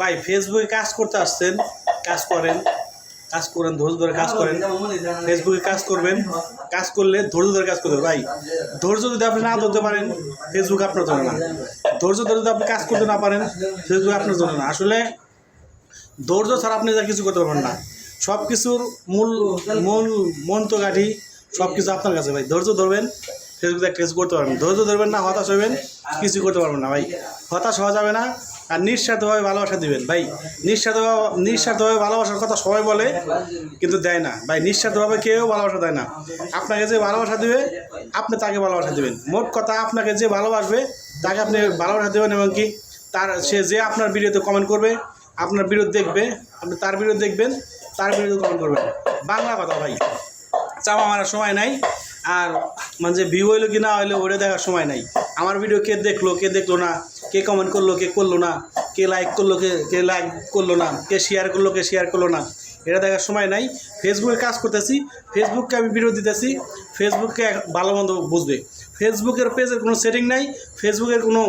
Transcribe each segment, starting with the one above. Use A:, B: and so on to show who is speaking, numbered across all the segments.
A: ভাই ফেসবুকে কাজ করতে আসছেন, কাজ করেন কাজ করেন, ধৈর্য ধরে কাজ করেন। ফেসবুকে কাজ করবেন, কাজ করলে ধৈর্য ধরে কাজ করবেন। ভাই, ধৈর্য যদি আপনি না ধরতে পারেন ফেসবুক আপনার জন্য না। ধৈর্য ধরে যদি আপনি কাজ করতে না পারেন ফেসবুক আপনার জন্য না। আসলে ধৈর্য ছাড়া আপনি যা কিছু করতে পারবেন না। সব কিছুর মূল মূল মন্ত্রকাঠি সব কিছু আপনার কাছে। ভাই, ধৈর্য ধরবেন ফেসবুকে কিছু করতে পারবেন। ধৈর্য ধরবেন না, হতাশ হবেন কিছু করতে পারবেন না। ভাই, হতাশ হওয়া যাবে না আর নিঃস্বার্থভাবে ভালোবাসা দিবেন। ভাই, নিঃস্বার্থভাবে নিঃস্বার্থভাবে ভালোবাসার কথা সবাই বলে, কিন্তু দেয় না। ভাই, নিঃস্বার্থভাবে কেউ ভালোবাসা দেয় না। আপনাকে যে ভালোবাসা দেবে, আপনি তাকে ভালোবাসা দেবেন। মোট কথা, আপনাকে যে ভালোবাসবে, তাকে আপনি ভালোবাসা দেবেন এবং কি তার, সে যে আপনার ভিডিওতে কমেন্ট করবে, আপনার ভিডিও দেখবে, আপনি তার ভিডিও দেখবেন, তার ভিডিও কমেন্ট করবেন। বাংলা কথা ভাই। চাওয়া মারার সময় নাই। আর মানে যে ভিউ হইল কি না হইল ওটা দেখার সময় নাই। আমার ভিডিও কে দেখল কে দেখল না কে কমেন্ট করল, কে করল না, কে লাইক করল, কে কে লাইক করল না, কে শেয়ার করল, কে শেয়ার করল না, এটা দেখার সময় নাই। ফেসবুকে কাজ করতেছি ফেসবুককে আমি ভিডিও দিতেছি ফেসবুককে ভালো মন্দ বুঝবে। ফেসবুকের পেজের কোনো সেটিং নাই ফেসবুকের কোনো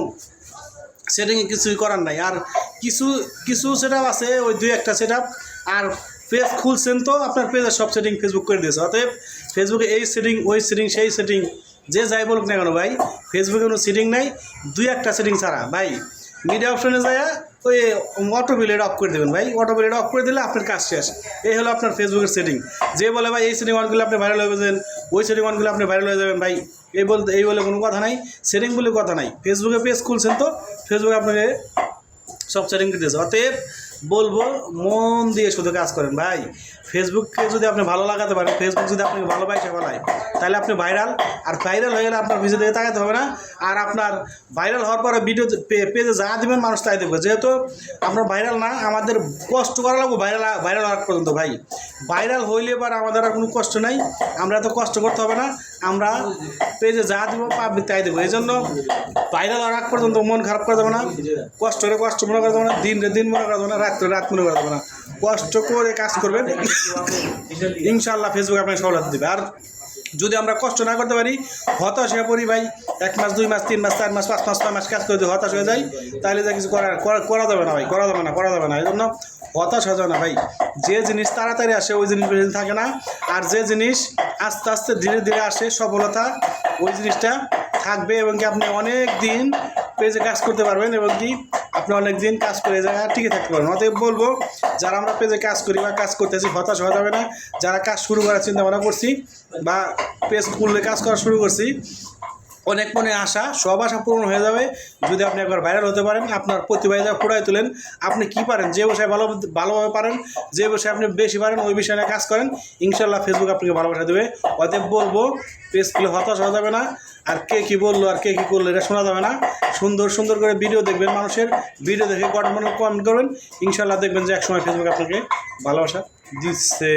A: সেটিংয়ে কিছুই করার নাই। আর কিছু কিছু সেট আছে, ওই দুই একটা সেট আর পেজ খুলছেন তো, আপনার পেজের সব সেটিং ফেসবুক করে দিয়েছে। অতএব ফেসবুকে এই সেটিং ওই সেটিং সেই সেটিং যে যাই বলুক না কেন ভাই ফেসবুকে কোনো সেটিং নাই, দুই একটা সেটিং ছাড়া। ভাই মিডিয়া অপশনে যায় ওই অটো বিলেট অফ করে দেবেন ভাই। অটো বিলেট অফ করে দিলে আপনার কাজ শেষ। এই হলো আপনার ফেসবুকের সেটিং যে বলে ভাই, এই সেটিং ওয়ানগুলো আপনি ভাইরাল হয়ে যাবেন, ওই সেটিং ওয়ানগুলো আপনি ভাইরাল হয়ে যাবেন ভাই। এই বলতে, এই বলে কোনো কথা নাই। সেটিং বলে কথা নাই। ফেসবুকে পেজ খুলছেন তো ফেসবুকে আপনাকে সব সেটিং দিতেছে। অতএব বলব, মন দিয়ে শুধু কাজ করেন ভাই। ফেসবুককে যদি আপনি ভালো লাগাতে পারেন ফেসবুক যদি আপনাকে ভালোবাসে বলায় তাহলে আপনি ভাইরাল আর ভাইরাল হয়ে গেলে আপনার ভিডিও দিকে তাকাতে হবে না। আর আপনার ভাইরাল হওয়ার পরে ভিডিও পেজে যা দেবেন, মানুষ তাই দেখবে। যেহেতু আপনার ভাইরাল না, আমাদের কষ্ট করা লাগবে ভাইরাল ভাইরাল হওয়ার পর্যন্ত ভাই। ভাইরাল হইলে এবার আমাদের আর কোনো কষ্ট নাই। আমরা এত কষ্ট করতে হবে না। আমরা পেজে যা দিব পাবলি তাই দেবো। এই জন্য ভাইরাল হওয়ার আগ পর্যন্ত মন খারাপ করে দেবো না কষ্ট করে কষ্ট মনে করে দেবো না দিন রে দিন মনে করে দেবো না রাত করে রাত মনে করে দেবো না। কষ্ট করে কাজ করবেন ইনশাল্লাহ ফেসবুক আপনাকে সফলতা দেবে। আর যদি আমরা কষ্ট না করতে পারি, হতাশ হয়ে পড়ি ভাই, এক মাস, দুই মাস, তিন মাস, চার মাস, পাঁচ মাস, ছয় মাস কাজ করে যদি হতাশ হয়ে যাই, তাহলে যা কিছু করা করা- যাবে না ভাই, করা যাবে না, করা যাবে না। এই জন্য হতাশ হয়ে যাবে না ভাই। যে জিনিস তাড়াতাড়ি আসে, ওই জিনিস থাকে না। আর যে জিনিস আস্তে আস্তে ধীরে ধীরে আসে সফলতা, ওই জিনিসটা থাকবে এবং কি আপনি অনেক দিন পেজে কাজ করতে পারবেন এবং কি আপনি অনেক দিন কাজ করে জায়গায় টিকে থাকতে পারবেন। অতএব বলব, যারা আমরা পেজে কাজ করি বা কাজ করতেছি হতাশ হওয়া যাবে না। যারা কাজ শুরু করার চিন্তা ভাবনা করছি বা পেজ খুললে কাজ করা শুরু করছি অনেক মনে আশা, সব আশা পূরণ হয়ে যাবে। যদি আপনি একবার ভাইরাল হতে পারেন, আপনার প্রতিভাটা ফুটাই তোলেন। আপনি কি পারেন? যে বিষয়ে ভালো ভালোভাবে পারেন, যে বিষয়ে আপনি বেশি পারেন, ওই বিষয়ে কাজ করেন। ইনশাল্লাহ ফেসবুক আপনাকে ভালোবাসা দেবে। অতএব বলব, পেজ খুলে হতাশ হওয়া যাবে না। আর কে কী বলল, আর কে কী করল, এটা শোনা যাবে না। সুন্দর সুন্দর করে ভিডিও দেখবেন মানুষের। ভিডিও দেখে কমেন্ট কমেন্ট করবেন। ইনশাল্লাহ দেখবেন যে একসময় ফেসবুক আপনাকে ভালোবাসা দিচ্ছে।